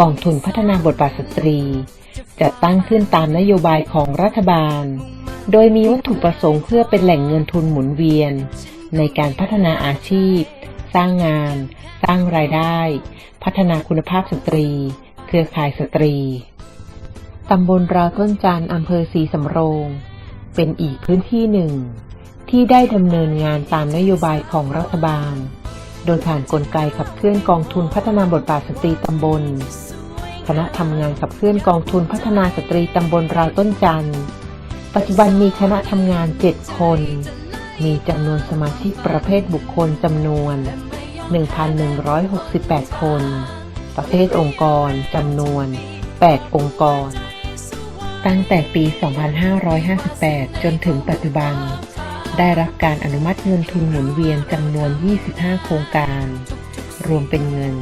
กองทุนพัฒนาบทบาทสตรีจะตั้งขึ้นตามนโยบายของรัฐบาล โดยมีวัตถุประสงค์เพื่อเป็นแหล่งเงินทุนหมุนเวียน ในการพัฒนาอาชีพ สร้างงาน สร้างรายได้ พัฒนาคุณภาพสตรี เครือข่ายสตรี ตำบลราต้นจันทร์อำเภอศรีสำโรง เป็นอีกพื้นที่หนึ่ง ที่ได้ดำเนินงานตามนโยบายของรัฐบาล โดยผ่านกลไกขับเคลื่อนกองทุนพัฒนาบทบาทสตรีตำบล คณะทำงานขับเคลื่อนกองทุนพัฒนาสตรีตำบลราวต้นจันทร์ ปัจจุบันมีคณะทำงาน 7 คน มีจำนวนสมาชิกประเภทบุคคลจำนวน 1,168 คน ประเภทองค์กรจำนวน 8 องค์กร ตั้งแต่ปี 2558 จนถึงปัจจุบัน ได้รับการอนุมัติเงินทุนหมุนเวียนจำนวน 25 โครงการ รวมเป็นเงิน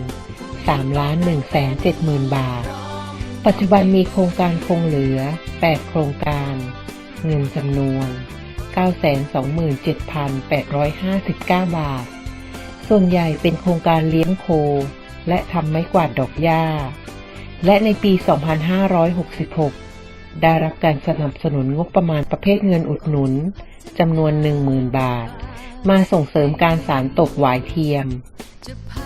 3 ล้าน1แสน7หมื่นบาท ปัจจุบันมีโครงการคงเหลือ 8 โครงการ เงินจำนวน 927,859 บาท ส่วนใหญ่เป็นโครงการเลี้ยงโค และทำไม้กวาดดอกหญ้า และในปี 2566 ได้รับการสนับสนุนงบประมาณประเภทเงินอุดหนุนจำนวน 10,000 บาท มาส่งเสริมการสารตกหวายเทียม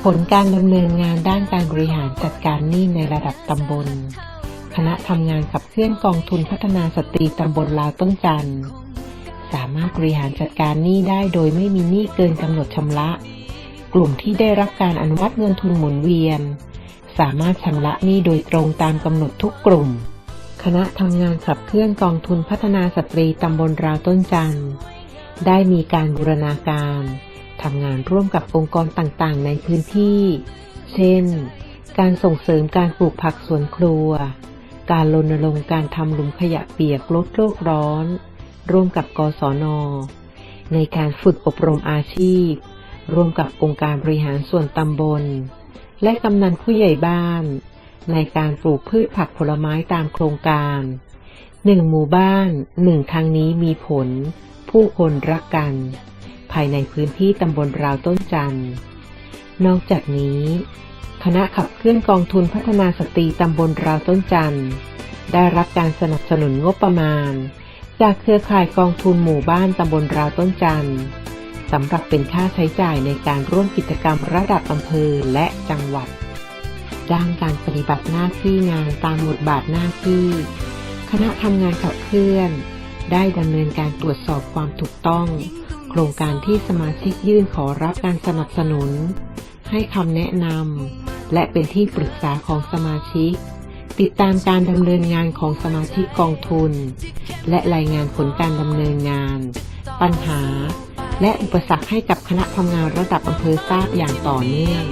ผลการดำเนินงานด้านการบริหารจัดการหนี้ในระดับตำบล คณะทำงานขับเคลื่อนกองทุนพัฒนาสตรีตำบลลาวต้นจันทร์สามารถบริหารจัดการหนี้ได้โดยไม่มีหนี้เกินกำหนดชำระ กลุ่มที่ได้รับการอนุมัติเงินทุนหมุนเวียน สามารถชำระหนี้โดยตรงตามกำหนดทุกกลุ่ม คณะทำงานขับเคลื่อนกองทุนพัฒนาสตรีตำบลราวต้นจันทร์ได้มีการบูรณาการทำงานร่วมกับองค์กรต่างๆ ในพื้นที่ เช่น การส่งเสริมการปลูกผักสวนครัว การรณรงค์การทำหลุมขยะเปียกลดโลกร้อน ร่วมกับกศน ในการฝึกอบรมอาชีพ ร่วมกับองค์การบริหารส่วนตำบล และกำนันผู้ใหญ่บ้าน ในการปลูกพืชผักผลไม้ตามโครงการหนึ่งหมู่บ้านหนึ่งทางนี้มีผล ผู้คนรักกัน ภายในพื้นที่ตำบลราวต้นจันทร์นอกจากนี้ คณะขับเคลื่อนกองทุนพัฒนาสตรีตำบลราวต้นจันทร์ได้รับการสนับสนุนงบประมาณ จากเครือข่ายกองทุนหมู่บ้านตำบลราวต้นจันทร์สำหรับเป็นค่าใช้จ่ายในการร่วมกิจกรรมระดับอำเภอและจังหวัด ด้านการปฏิบัติหน้าที่งานตามบทบาทหน้าที่ คณะทำงานขับเคลื่อน ได้ดำเนินการตรวจสอบความถูกต้อง โครงการที่สมาชิกยื่นขอรับการสนับสนุน ให้คำแนะนำและเป็นที่ปรึกษาของสมาชิก ติดตามการดำเนินงานของสมาชิกกองทุน และรายงานผลการดำเนินงาน ปัญหา และอุปสรรคให้กับคณะทำงานระดับอำเภอทราบอย่างต่อเนื่อง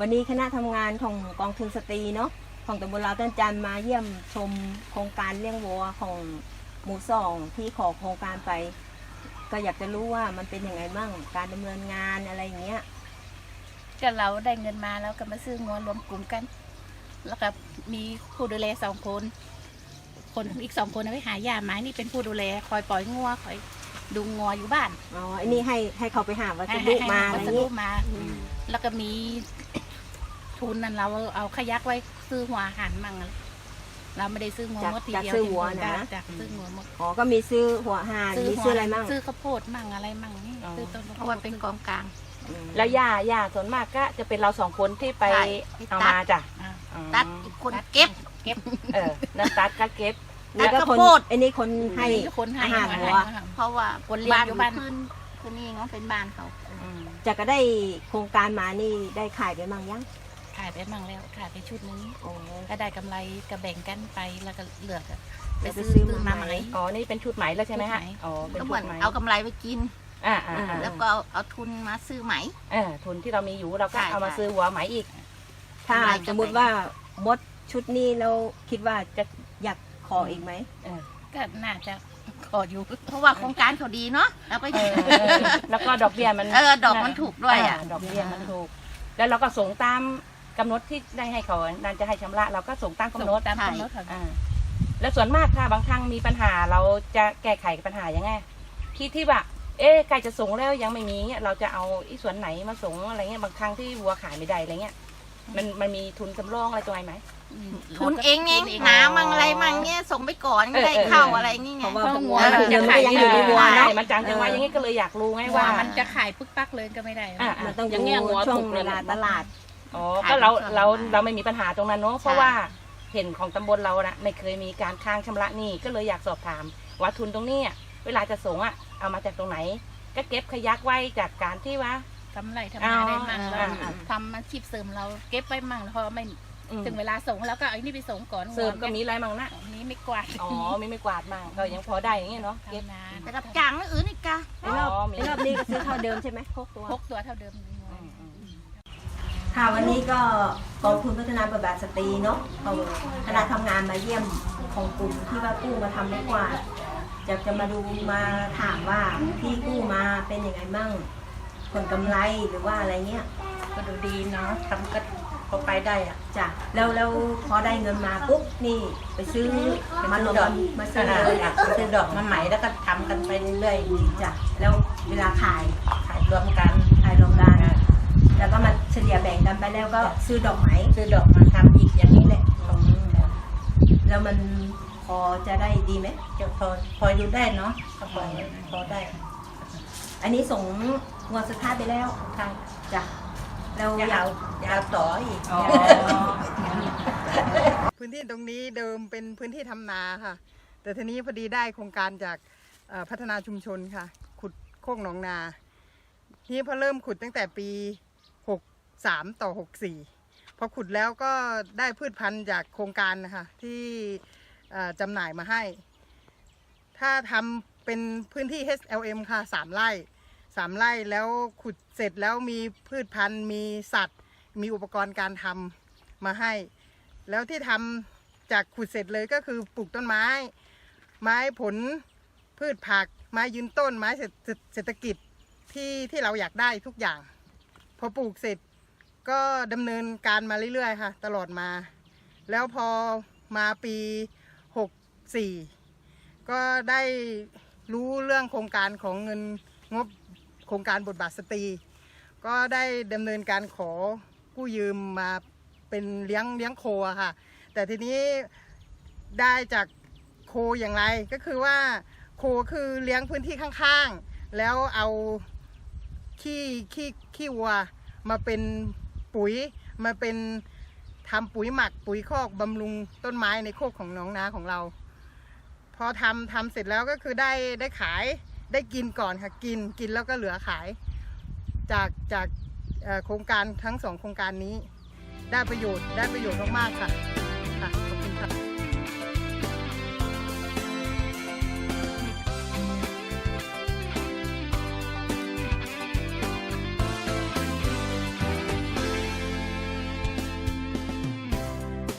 วันนี้คณะทำงานของกองทุนสตรีเนาะของตำบลลาวต้นจันทร์มาเยี่ยมชมโครงการเลี้ยงวัวของหมู่สองที่ขอโครงการไป ก็อยากจะรู้ว่ามันเป็นยังไงบ้างการดำเนินงานอะไรอย่างเงี้ยก็เราได้เงินมาแล้วก็มาซื้องัวรวมกลุ่มกัน แล้วก็มีผู้ดูแลสองคน คนอีกสองคนเอาไปหายาไม้นี่เป็นผู้ดูแลคอยปล่อยงัวคอยดูงัวอยู่บ้านอ๋ออันนี้ให้ให้เขาไปหาวัสให้ดุให้มาให้อะไรวัอสย่างดุงี้มาอืมแล้วก็มี ทุนนั้นเราเอาขยักไว้ซื้อหัวอาหารมั่งอะไรเราไม่ได้ซื้องัวหมดทีเดียวจากจากซื้องัวหมดอ๋อก็มีซื้อหัวหานมีซื้ออะไรมั่งซื้อข้าวโพดมั่งอะไรมั่งนี่อ๋อซื้อต้นเพราะว่าเป็นกองกลางอืมแล้วย่าย่าส่วนมากก็จะเป็นเราสองคนที่ไปใช่เอามาจ้ะอ่าอ๋อตัดอีกคนเก็บเก็บเออนั่นตัดก็เก็บนี่ก็แล้วคก็นโพดอันนี้คนให้มีคนให้อาหารให้วัวเพราะว่าคนเลี้ยงบ้านอยู่อยู่บ้าบ้านนขึ้นคือนี่ก็เป็นบ้านเขาอืมจะก็ได้โครงการมานี่ได้ขายไปมั่งยัง ขายไปมั่งแล้วขายไปชุดนึงโอ้ก็ได้กำไรก็แบ่งกันไปแล้วก็เหลือก็ไปแล้วไปซื้อซื้อซื้อมามาไหไหมมอ๋อ นี่เป็นชุดไหมแล้วใช่ไหมฮะชุดไหมอ๋อ เป็นก็ชุเหมือดนไหมเอากำไรไปกิน อ่าอ่าอ่าแล้วก็เอาเอาทุนมาซื้อไหมเออทุนที่เรามีอยู่เราก็ใช่เอามาใช่ซื้อหัวไหมอีก ถ้ากำไรสมมติว่าหมดชุดนี้เราคิดว่าจะอยากขออีกไหมก็น่าจะขออยู่ เพราะว่าโครงการเขาดีเนาะ แล้วก็เออเออแล้วก็ดอกเบี้ยมัน เออ ดอกมันถูกด้วยอะาดอกเบี้ยมันถูก แล้วเราก็ส่งตาม กำหนดที่ได้ให้เขานั่นจะให้ชำระเราก็ส่งตามกำหนดส่งตามกำหนดค่ะ อ่าแล้วส่วนมากค่ะบางครั้งมีปัญหาเราจะแก้ไขปัญหายังไงคิดที่ว่าเอ๊ะใกล้จะส่งแล้วยังไม่มีเนี่ยเราจะเอาอีส่วนไหนมาส่งอะไรเงี้ยบางครั้งที่วัวขายไม่ได้อะไรเงี้ยมันมันมีทุนสำรองอะไรตรงไหนไหม ทุนเองเองทุนหามั่งอะไรมั่งเนี่ยส่งไปก่อนเออได้เออ เข้าอะไรอย่างเงี้ย เพราะว่าเพราะงัวเงินมันก็ยังอยู่ในวัวใช่เนาะ มันจังจังว่าอย่างงี้ก็เลยอยากรู้ไงว่า ว่ามันจะขายปึ๊กปักเลยก็ไม่ได้อะ มันต้องอย่างดูเงี้ยงัวช่วงถูกเวลาตลาด อ๋อขายก็เราเป็นช่วงเราเวลาเราไม่มีปัญหาตรงนั้นเนาะเพราะว่าเห็นของตำบลเรานะไม่เคยมีการค้างชำระหนี้ก็เลยอยากสอบถามว่าทุนตรงเนี้ยเวลาจะส่งอะเอามาจากตรงไหน ก็เก็บขยักไว้จากการที่ว่าทำไรทำนาได้มั่งอ๋อแล้วอ่า ทำอาชีพเสริมเราเก็บไว้มั่งแล้วพอไม่อืมถึงเวลาส่งแล้วก็เอาอันนี้ไปส่งก่อนเสริมก็มีอะไรมั่งนะอันนี้ไม่กวาดอ๋อมีไม่กวาดมั่งก็ยังพอได้อย่างเงี้ยเนาะเก็บ ทำนาแต่รับจ้างนั่นอื่นอีกกะ ไอ้รอบอ๋อมี ไอ้รอบนี้ก็ซื้อเท่าเดิมใช่ไหมหกตัว พกตัวเท่าเดิมอืมอืม ค่ะวันนี้ก็กองทุนพัฒนาบทบาทสตรีเนาะเอาคณะทำงานมาเยี่ยมของกลุ่มที่ว่ากู้มาทำได้กว่าจะจะมาดูมาถามว่าที่กู้มาเป็นยังไงมั่งผลกำไรหรือว่าอะไรเงี้ยก็ดูดีเนาะทำก็พอไปได้อะจ้ะแล้วแล้วพอได้เงินมาปุ๊บนี่ไปซื้อมาลงทุนมาซื้อเลยอะซื้อดอกมาใหม่แล้วก็ทำกันไปเรื่อยจ้ะแล้วเวลาขายๆขายรวมกัน ขายโรงงาน แล้วก็มาเฉลี่ยแบ่งกันไปแล้วก็ซื้อดอกไม้ซื้อดอกมาทำอีกอย่างนี้แหละตรงนี้ค่ะแล้วมันพอจะได้ดีไหมจะพอพออยู่ได้เนาะก็พอพอได้ อันนี้ส่งงวดสุดท้ายไปแล้วทางจ้ะแล้วจะอยาเอากจะเอาต่ออีกพื้นที่ตรงนี้เดิมเป็นพื้นที่ทำนาค่ะ แต่ทีนี้พอดีได้โครงการจากเอ่อพัฒนาชุมชนค่ะ ขุดโคกหนองนา ทีนี้พอเริ่มขุดตั้งแต่ปี 63ต่อ 64 พอขุดแล้วก็ได้พืชพันธุ์จากโครงการนะคะที่จำหน่ายมาให้ ถ้าทำเป็นพื้นที่ HLM ค่ะ 3 ไร่ 3 ไร่แล้วขุดเสร็จแล้วมีพืชพันธุ์มีสัตว์ มีอุปกรณ์การทำมาให้ แล้วที่ทำจากขุดเสร็จเลยก็คือปลูกต้นไม้ ไม้ผลพืชผัก ไม้ยืนต้น ไม้เศรษฐกิจที่ที่เราอยากได้ทุกอย่าง พอปลูกเสร็จ ก็ดำเนินการมาเรื่อยๆ ค่ะ ตลอดมา แล้วพอมาปี 64 ก็ได้รู้เรื่องโครงการของเงินงบโครงการบทบาทสตรี ก็ได้ดำเนินการขอกู้ยืมมาเป็นเลี้ยงเลี้ยงโคค่ะ แต่ทีนี้ได้จากโคอย่างไรก็คือว่าโคคือเลี้ยงพื้นที่ข้างๆ แล้วเอาขี้ขี้ขี้วัวมาเป็น ปุ๋ยมาเป็นทำปุ๋ยหมักปุ๋ยคอกบำรุงต้นไม้ในโคกของน้องนาของเรา พอทำทำเสร็จแล้วก็คือได้ได้ขายได้กินก่อนค่ะกินกินแล้วก็เหลือขาย จากจากโครงการทั้งสองโครงการนี้ ได้ประโยชน์ได้ประโยชน์มากๆค่ะค่ะขอบคุณค่ะ